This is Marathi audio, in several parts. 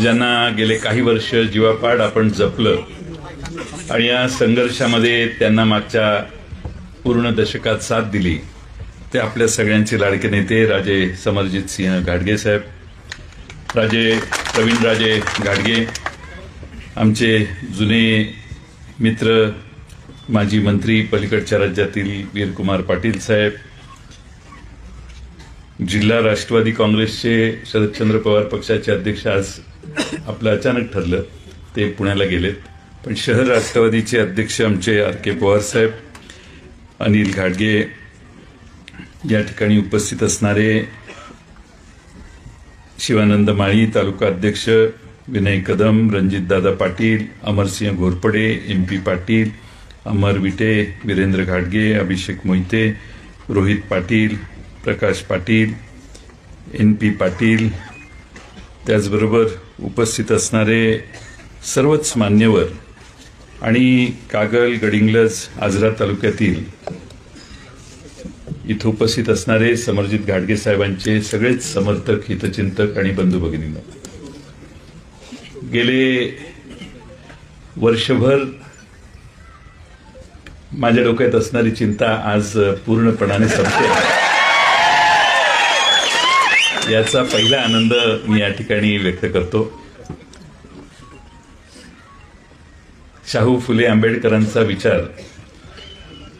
ज्यांना गेले काही वर्ष जीवापाड आपण जपलं आणि या संघर्षामध्ये त्यांना मागच्या पूर्ण दशकात साथ दिली ते आपल्या सगळ्यांचे लाडके नेते राजे समरजित सिंह घाडगे साहेब राजे प्रवीण राजे घाडगे आमचे जुने मित्र माजी मंत्री पलीकडच्या राज्यातील वीरकुमार पाटील साहेब जिल्हा राष्ट्रवादी काँग्रेसचे शरदचंद्र पवार पक्षाचे अध्यक्ष आज आपलं अचानक ठरलं ते पुण्याला गेलेत. पण शहर राष्ट्रवादीचे अध्यक्ष आमचे आर के पवार साहेब अनिल घाडगे या ठिकाणी उपस्थित असणारे शिवानंद माळी तालुका अध्यक्ष विनय कदम रणजितदादा पाटील अमरसिंह घोरपडे एम पी पाटील अमर विटे वीरेंद्र घाडगे अभिषेक मोहिते रोहित पाटील प्रकाश पाटील एन पी पाटील त्याचबरोबर उपस्थित असणारे सर्वच मान्यवर आणि कागल गडिंग्लज आजरा तालुक्यातील इथं उपस्थित असणारे समरजित घाटगे साहेबांचे सगळेच समर्थक हितचिंतक आणि बंधू भगिनींनो. गेले वर्षभर माझ्या डोक्यात असणारी चिंता आज पूर्णपणाने संपते याचा पहिला आनंद मी या ठिकाणी व्यक्त करतो. शाहू फुले आंबेडकरांचा विचार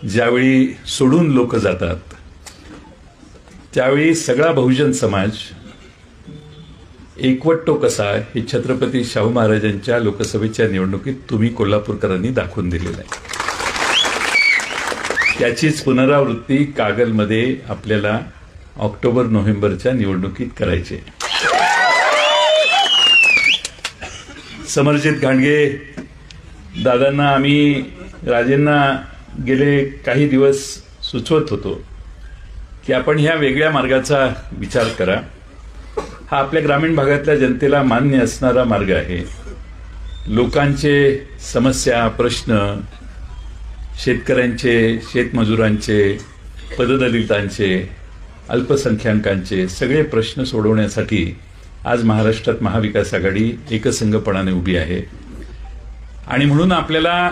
ज्यावेळी सोडून लोक जातात त्यावेळी सगळा बहुजन समाज एकवटतो कसा हे छत्रपती शाहू महाराजांच्या लोकसभेच्या निवडणुकीत तुम्ही कोल्हापूरकरांनी दाखवून दिलेलं आहे. त्याचीच पुनरावृत्ती कागलमध्ये आपल्याला ऑक्टोबर नोव्हेंबरच्या निवडणुकीत करायचे. समरजित घाणगे दादांना आम्ही राजेंना गेले काही दिवस सुचवत होतो की आपण ह्या वेगळ्या मार्गाचा विचार करा. हा आपल्या ग्रामीण भागातल्या जनतेला मान्य असणारा मार्ग आहे. लोकांचे समस्या प्रश्न शेतकऱ्यांचे शेतमजुरांचे पददलितांचे अल्पसंख्याकांचे सगळे प्रश्न सोडवण्यासाठी आज महाराष्ट्रात महाविकास आघाडी एकसंघपणाने उभी आहे. आणि म्हणून आपल्याला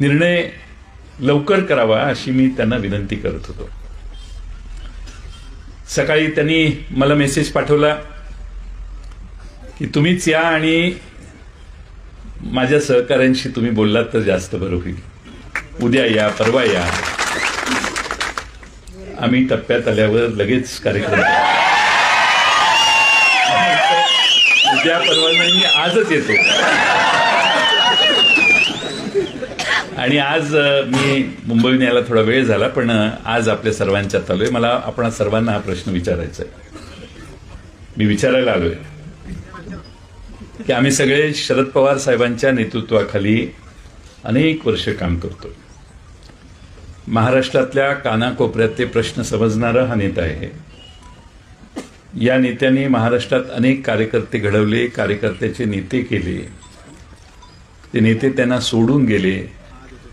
निर्णय लवकर करावा अशी मी त्यांना विनंती करत होतो. सकाळी त्यांनी मला मेसेज पाठवला की तुम्हीच या आणि माझ्या सहकाऱ्यांशी तुम्ही बोललात तर जास्त बरं होईल. उद्या या परवा या. आम्ही टप्प्यात आल्यावर लगेच कार्यक्रम उद्या परवा मी आजच येतो. आणि आज मी मुंबईहून यायला थोडा वेळ झाला पण आज आपल्या सर्वांच्यात आलोय मला आपण सर्वांना हा प्रश्न विचारायचा आहे. मी विचारायला आलोय की आम्ही सगळे शरद पवार साहेबांच्या नेतृत्वाखाली अनेक वर्ष काम करतो महाराष्ट्रातल्या कानाकोपऱ्यात ते प्रश्न समजणारा हा नेता आहे. या नेत्याने महाराष्ट्रात अनेक कार्यकर्ते घडवले कार्यकर्त्याचे नेते केले. ते नेते त्यांना सोडून गेले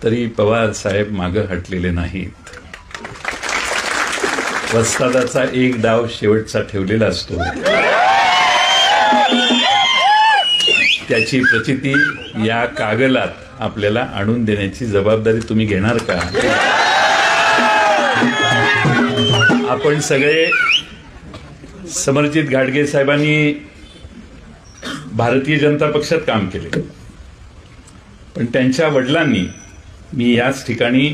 तरी पवार साहेब मागं हटलेले नाहीत. वस्तादाचा एक डाव शेवटचा ठेवलेला असतो. त्याची प्रचिती या कागलात आपल्याला आणून देण्याची जबाबदारी तुम्ही घेणार का? आपण सगळे समरजित घाटगे साहेबांनी भारतीय जनता पक्षात काम केले. पण त्यांच्या वडिलांनी मी याच ठिकाणी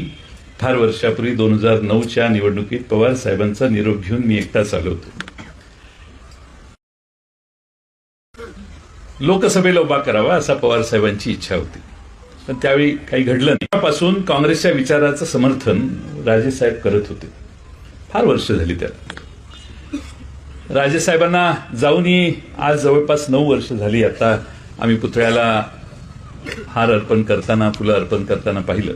फार वर्षापूर्वी दोन हजार नऊच्या निवडणुकीत पवार साहेबांचा निरोप घेऊन मी एकटाच आलो होतो. लोकसभेला उभा करावा असा पवार साहेबांची इच्छा होती. पण त्यावेळी काही घडलं नाही. त्यापासून काँग्रेसच्या विचाराचं समर्थन राजेसाहेब करत होते. फार वर्ष झाली त्याला राजेसाहेबांना जाऊनही आज जवळपास नऊ वर्ष झाली. आता आम्ही पुतळ्याला हार अर्पण करताना फुलं अर्पण करताना पाहिलं.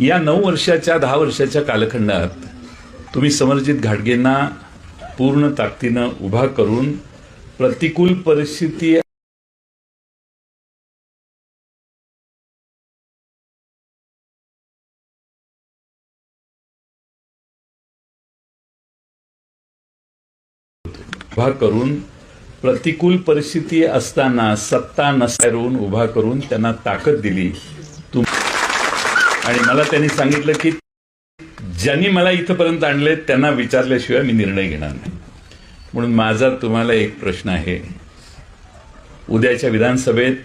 या नऊ वर्षाच्या दहा वर्षाच्या कालखंडात तुम्ही समरजित घाटगेंना पूर्ण ताकदीनं उभा करून प्रतिकूल परिस्थिती उभा करून प्रतिकूल परिस्थिती असताना सत्ता नसल्यावरून उभा करून त्यांना ताकद दिली. तुम आणि मला त्यांनी सांगितलं की ज्यांनी मला इथंपर्यंत आणले त्यांना विचारल्याशिवाय मी निर्णय घेणार नाही. म्हणून माझा तुम्हाला एक प्रश्न आहे. उद्याच्या विधानसभेत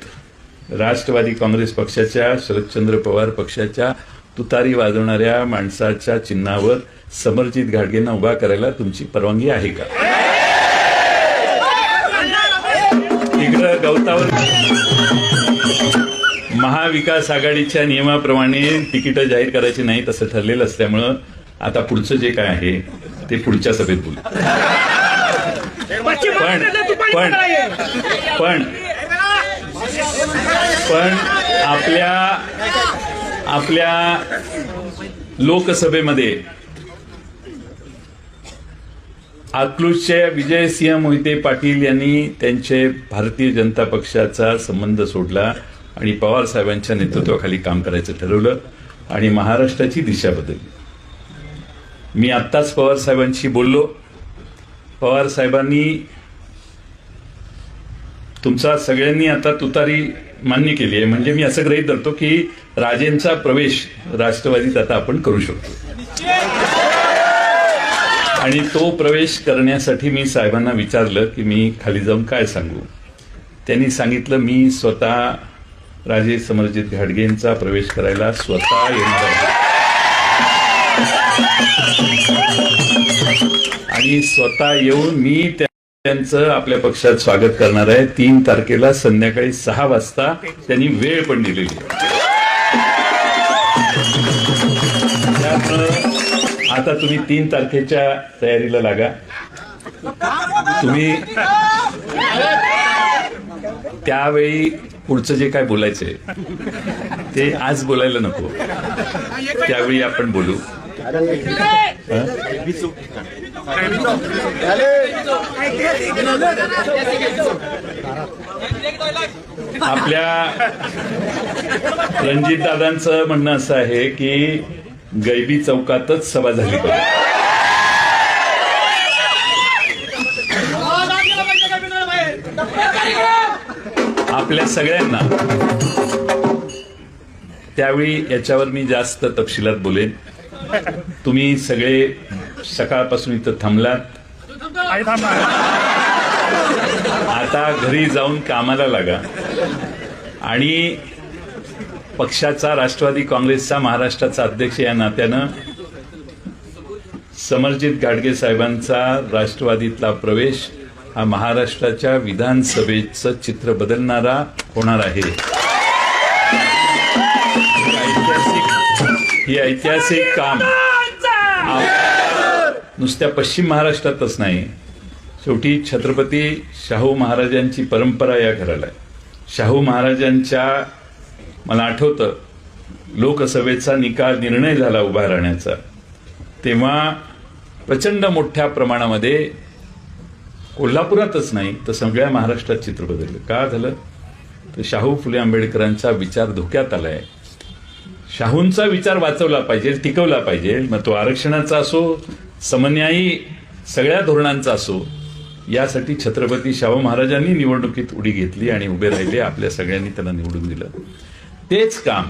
राष्ट्रवादी काँग्रेस पक्षाच्या शरदचंद्र पवार पक्षाच्या तुतारी वाजवणाऱ्या माणसाच्या चिन्हावर समरजित घाटगेंना उभा करायला तुमची परवानगी आहे का? गवतावर महाविकास आघाडीच्या नियमाप्रमाणे तिकीटं जाहीर करायची नाही तसं ठरलेलं असल्यामुळं आता पुढचं जे काय आहे ते पुढच्या सभेत बोलू पण पाणी. पण पण आपल्या आपल्या लोकसभेमध्ये अकलूजचे विजयसिंह मोहिते पाटील यांनी त्यांचे भारतीय जनता पक्षाचा संबंध सोडला आणि पवार साहेबांच्या नेतृत्वाखाली काम करायचं ठरवलं आणि महाराष्ट्राची दिशा बदलली. मी आत्ताच पवार साहेबांशी बोललो. पवार साहेबांनी तुमचा सगळ्यांनी आता तुतारी मान्य केली आहे. म्हणजे मी असं ग्रहीत धरतो की राजेंचा प्रवेश राष्ट्रवादीत आता आपण करू शकतो. आणि तो प्रवेश करण्यासाठी मी साहेबांना विचारलं की मी खाली जाऊन काय सांगू? त्यांनी सांगितलं मी स्वतः राजे समरजित घाडगेंचा प्रवेश करायला स्वतः येणार आहे. आणि स्वतः येऊन मी त्यांचं आपल्या पक्षात स्वागत करणार आहे. तीन तारखेला संध्याकाळी सहा वाजता त्यांनी वेळ पण दिलेली आता तुम्ही तीन तारखेच्या तयारीला लागा. तुम्ही त्यावेळी पुढचं जे काय बोलायचंय ते आज बोलायला नको. त्यावेळी आपण बोलू. आपल्या रणजित दादांचं म्हणणं असं आहे की गैबी चौकातच सभा झाली. आपल्या सगळ्यांना. त्यावेळी याच्यावर मी जास्त तपशिलात बोलेन. तुम्ही सगळे सकाळपासून इथं थांबलात. आता घरी जाऊन कामाला लागा. आणि पक्षाचा राष्ट्रवादी काँग्रेसचा महाराष्ट्राचा अध्यक्ष या नात्यानं समरजित गाडगे साहेबांचा राष्ट्रवादीतला प्रवेश हा महाराष्ट्राच्या विधानसभेचं चित्र बदलणारा होणार आहे. ही ऐतिहासिक काम. नुसत्या पश्चिम महाराष्ट्रातच नाही. शेवटी छत्रपती शाहू महाराजांची परंपरा या घराला आहे. शाहू महाराजांच्या मला आठवतं लोकसभेचा निकाल निर्णय झाला उभा राहण्याचा. तेव्हा प्रचंड मोठ्या प्रमाणामध्ये कोल्हापुरातच नाही तर सगळ्या महाराष्ट्रात चित्र बदललं. का झालं? तर शाहू फुले आंबेडकरांचा विचार धोक्यात आलाय. शाहूंचा विचार वाचवला पाहिजे टिकवला पाहिजे मग तो आरक्षणाचा असो समन्यायी सगळ्या धोरणांचा असो यासाठी छत्रपती शाहू महाराजांनी निवडणुकीत उडी घेतली आणि उभे राहिले आपल्या सगळ्यांनी त्यांना निवडून दिलं. तेच काम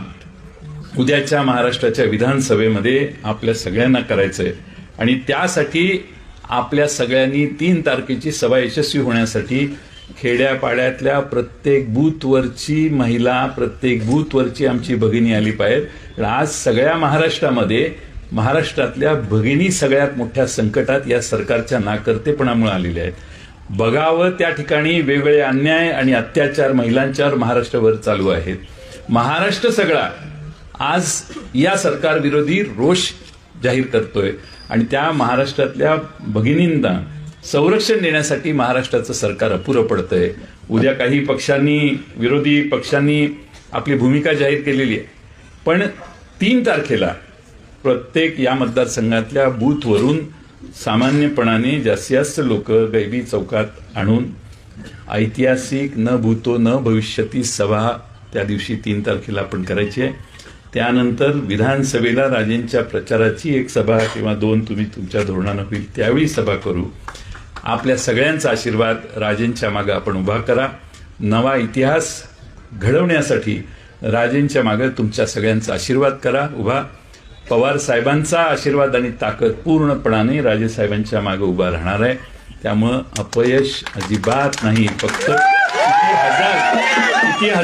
उद्याच्या महाराष्ट्राच्या विधानसभेमध्ये आपल्या सगळ्यांना करायचंय. आणि त्यासाठी आपल्या सगळ्यांनी तीन तारखेची सभा यशस्वी होण्यासाठी खेड्यापाड्यातल्या प्रत्येक बूथवरची महिला प्रत्येक बूथवरची आमची भगिनी आली पाहिजे आज सगळ्या महाराष्ट्रामध्ये महाराष्ट्रातल्या भगिनी सगळ्यात मोठ्या संकटात या सरकारच्या नाकर्तेपणामुळे आलेल्या आहेत. बघावं त्या ठिकाणी वेगवेगळे अन्याय आणि अत्याचार महिलांच्यावर महाराष्ट्रावर चालू आहेत. महाराष्ट्र सगळा आज या सरकार विरोधी रोष जाहीर करतोय. आणि त्या महाराष्ट्रातल्या भगिनींना संरक्षण देण्यासाठी महाराष्ट्राचं सरकार अपुरं पडतंय. उद्या काही पक्षांनी विरोधी पक्षांनी आपली भूमिका जाहीर केलेली आहे. पण तीन तारखेला प्रत्येक या मतदारसंघातल्या बूथवरून सामान्यपणाने जास्तीत जास्त लोक गैबी चौकात आणून ऐतिहासिक न भूतो न भविष्यती सभा त्या दिवशी तीन तारखेला आपण करायची आहे. त्यानंतर विधानसभेला राजेंच्या प्रचाराची एक सभा किंवा दोन तुम्ही तुमच्या धोरणानं होईल त्यावेळी सभा करू. आपल्या सगळ्यांचा आशीर्वाद राजेंच्या मागं आपण उभा करा. नवा इतिहास घडवण्यासाठी राजेंच्या मागं तुमच्या सगळ्यांचा आशीर्वाद करा उभा. पवार साहेबांचा आशीर्वाद आणि ताकद पूर्णपणाने राजे साहेबांच्या मागे उभा राहणार आहे. त्यामुळं अपयश अजिबात नाही फक्त किती हजार किती हजार